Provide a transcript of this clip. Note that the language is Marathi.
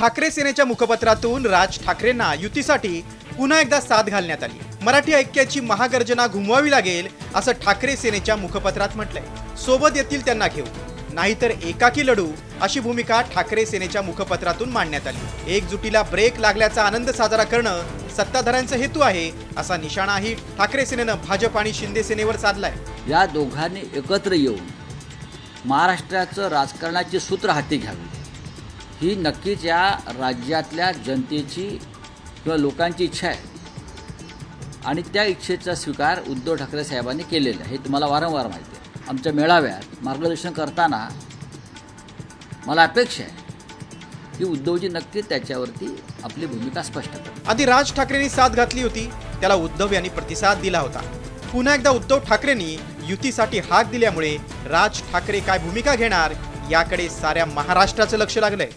ठाकरे सेनेच्या मुखपत्रातून राज ठाकरेंना युतीसाठी पुन्हा एकदा साथ घालण्यात आली. मराठी ऐक्याची महागर्जना घुमवावी लागेल असं ठाकरे सेनेच्या मुखपत्रात म्हटलंय. सोबत येतील त्यांना घेऊ नाहीतर एकाकी लढू अशी भूमिका ठाकरे सेनेच्या मुखपत्रातून मांडण्यात आली. एकजुटीला ब्रेक लागल्याचा आनंद साजरा करणं सत्ताधाऱ्यांचा हेतू आहे असा निशाणाही ठाकरे सेनेनं भाजप आणि शिंदे सेनेवर साधलाय. या दोघांनी एकत्र येऊन महाराष्ट्राचं राजकारणाची सूत्र हाती घ्यावी. ही नक्कीच या राज्यातल्या जनतेची किंवा लोकांची इच्छा आहे. आणि त्या इच्छेचा स्वीकार उद्धव ठाकरे साहेबांनी केलेला आहे. हे तुम्हाला वारंवार माहिती आहे. आमच्या मेळाव्यात मार्गदर्शन करताना मला अपेक्षा आहे की उद्धवजी नक्की त्याच्यावरती आपली भूमिका स्पष्ट करतील. आधी राज ठाकरेंनी साथ घातली होती. त्याला उद्धव यांनी प्रतिसाद दिला होता. पुन्हा एकदा उद्धव ठाकरेंनी युतीसाठी हाक दिल्यामुळे राज ठाकरे काय भूमिका घेणार याकडे साऱ्या महाराष्ट्राचं लक्ष लागलंय.